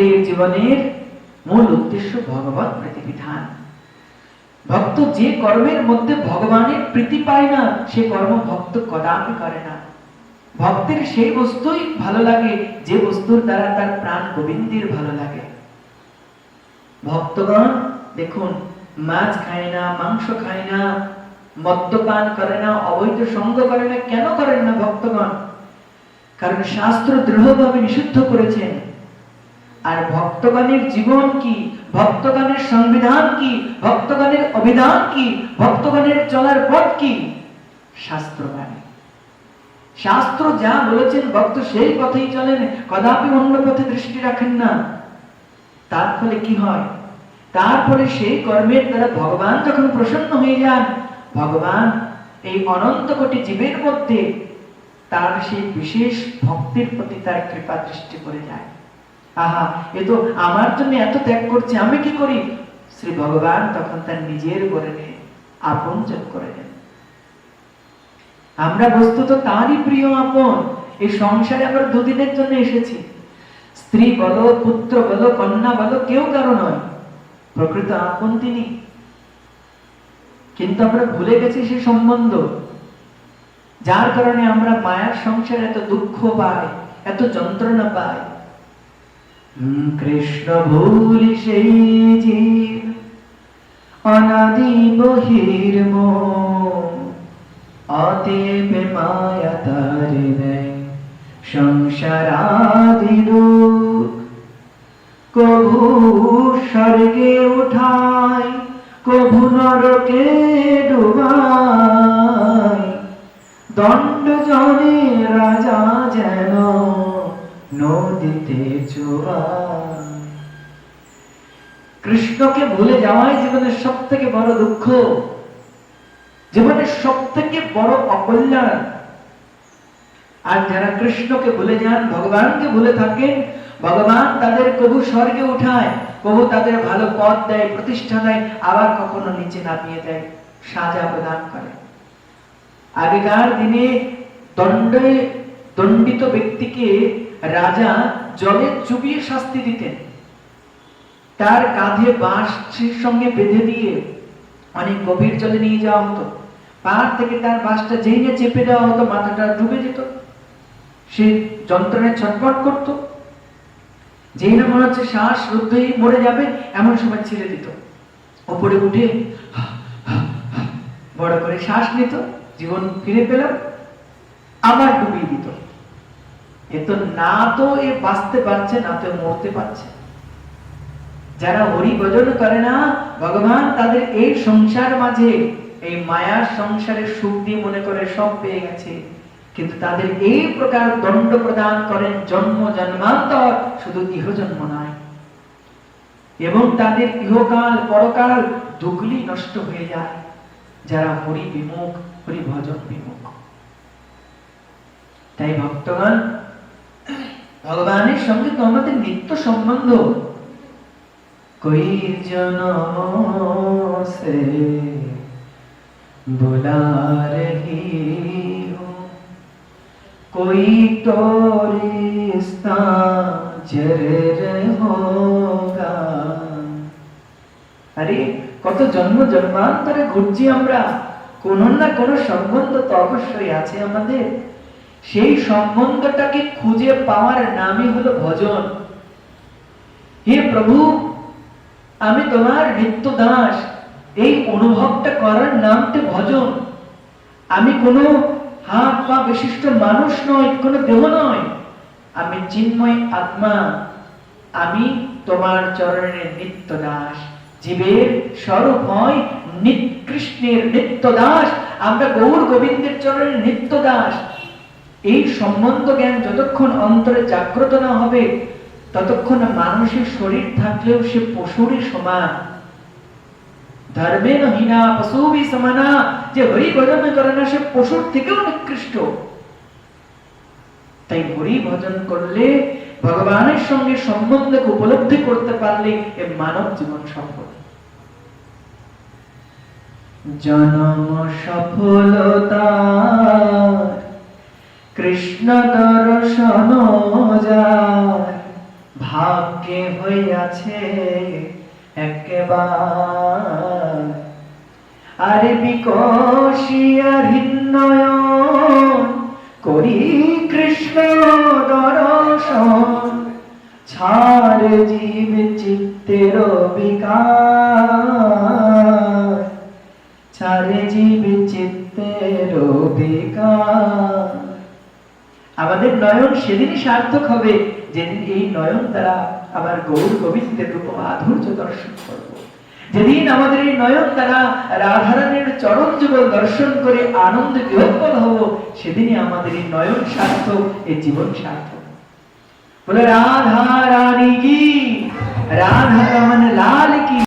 ভক্তের জীবনের মূল উদ্দেশ্য ভগবত প্রতিবিধান। ভক্ত যে কর্মের মধ্যে ভগবানের প্রীতি পায় না, সে কর্ম ভক্ত কদাপি করে না। ভক্তের সেই বস্তুই ভালো লাগে, যে বস্তুর দ্বারা তার প্রাণ গোবিন্দের ভালো লাগে। ভক্তগণ, দেখুন, মাছ খায় না, মাংস খায় না মদ্যপান করে না, অবৈধ সঙ্গ করে না, কেন করেন না ভক্তগণ? কারণ শাস্ত্র দৃঢ়ভাবে নিষিদ্ধ করেছেন আর ভক্তগণের জীবন কি? ভক্তগণের সংবিধান কি? ভক্তগণের অভিধান কি? ভক্তগণের চলার পথ কি? শাস্ত্র মানে শাস্ত্র যা বলেছেন ভক্ত সেই পথেই চলেন, কদাপি অন্য পথে দৃষ্টি রাখেন না। তার ফলে কি হয়? তারপরে সেই কর্মের দ্বারা ভগবান যখন প্রসন্ন হয়ে যান, ভগবান এই অনন্ত কোটি জীবের মধ্যে তার সেই বিশেষ ভক্তির প্রতি তার কৃপা দৃষ্টি করে যায়। আহা, এ তো আমার জন্য এত ত্যাগ করছে, আমি কি করি? শ্রী ভগবান তখন তার নিজের করে নিয়ে আপন করে দেন আমরা বস্তুত তারই প্রিয় আপন এই সংসারে আমরা দুদিনের জন্য এসেছি। স্ত্রী বলো, পুত্র বলো, কন্যা বলো, কেউ কারও নয়, প্রকৃত আপন তিনি। কিন্তু আমরা ভুলে গেছি সে সম্বন্ধ, যার কারণে আমরা মায়ার সংসারে এত দুঃখ পাই, এত যন্ত্রণা পাই। কৃষ্ণ ভুলি সেই জীব, অনাদি বহির্ম অতএব মায়া তারে নেয় সংসারাদি রূপ কভু স্বর্গে উঠায় কভু নরকে ডুবায় দণ্ড জনে রাজা যেন নদীতে চোরায় কৃষ্ণকে ভুলে যাওয়াই জীবনের সব থেকে বড় দুঃখ। জীবনের সব থেকে বড় অকল্যাণ। আর যারা কৃষ্ণকে ভুলে যান, ভগবানকে ভুলে থাকেন, ভগবান তাদের কবু স্বর্গে উঠায়, কবু তাদের ভালো পদ দেয়, প্রতিষ্ঠা দেয়, আবার কখনো নিচে নামিয়ে দেয়, সাজা প্রদান করে। আগেকার দিনে দণ্ডে দণ্ডিত ব্যক্তিকে রাজা জলে চুবিয়ে শাস্তি দিতেন। তার কাঁধে বাঁশের সঙ্গে বেঁধে দিয়ে অনেক গভীর জলে নিয়ে যাওয়া হতো। পাহাড় থেকে তার বাঁশটা যেই না চেপে দেওয়া হতো, মাথাটা ডুবে যেত। সে যন্ত্রণায় ছটফট করত। যেই না মনে হচ্ছে শ্বাস রুদ্ধ হয়ে মরে যাবে, এমন সময় ছেড়ে দিত। ওপরে উঠে বড় করে শ্বাস নিত, জীবন ফিরে পেল, আবার ডুবিয়ে দিত। এ তো না তো এ বাঁচতে পারছে, না তো মরতে পারছে। যারা হরি ভজন করে না, ভগবান তাদের এই সংসার মাঝে, এই মায়ার সংসারের সুখ দিয়ে মনে করে সব পেয়ে গেছে। কিন্তু তাদের এই প্রকার দণ্ড প্রদান করেন জন্ম জন্মান্তর, শুধু ইহ জন্ম নয়। এবং তাদের ইহকাল, পরকাল দুগুলি নষ্ট হয়ে যায়। যারা হরি বিমুখ হরি ভজন বিমুখ। তাই ভক্তগণ ভগবানের সঙ্গে তো আমাদের নিত্য সম্বন্ধ। কই জনম সে বুলা কই তোর আরে, কত জন্ম জন্মান্তরে ঘুরছি আমরা। কোন না কোন সম্বন্ধ তো অবশ্যই আছে আমাদের। সেই সম্বন্ধটাকে খুঁজে পাওয়ার নামই হলো ভজন। হে প্রভু, আমি তোমার নিত্য দাস এই অনুভবটা করার নামটা ভজন। আমি কোনো হাত পা বিশিষ্ট মানুষ নয় কোনো দেহ নয় আমি চিন্ময় আত্মা। আমি তোমার চরণের নিত্য দাস জীবের স্বরূপ হয় কৃষ্ণের নিত্য দাস আমরা গৌর গোবিন্দের চরণের নিত্য দাস এই সম্বন্ধ জ্ঞান যতক্ষণ অন্তরে জাগ্রত না হবে, ততক্ষণ মানুষের শরীর থাকলেও সে পশুরই সমান। পশুবি সমানা, যে হরি ভজন করে না সে পশুর থেকেও নিকৃষ্ট। তাই হরি ভজন করলে ভগবানের সঙ্গে সম্বন্ধকে উপলব্ধি করতে পারলে এ মানব জীবন সফল। জনম সফলতা কৃষ্ণ দর্শন যায়। ভাগ্যে হইয়াছে একেবার। আরে বিকশিয়া হৃন্নয়ন করি কৃষ্ণ দর্শন। ছাড় জীব চিত্তের বিকার ছাড় জীব চিত্তের বিকার আমাদের নয়ন সেদিনই সার্থক হবে। যেদিন এই নয়ন দ্বারা আমার গৌর গোবিন্দের রূপ মাধুর্য দর্শন করব। যেদিন আমাদের এই নয়ন দ্বারা রাধারানীর চরণ যুগল দর্শন করে আনন্দ বিহ্বল হব, সেদিনই আমাদের এই নয়ন সার্থক, এই জীবন সার্থক। রাধা রানী কি? রাধা রমন লাল কি?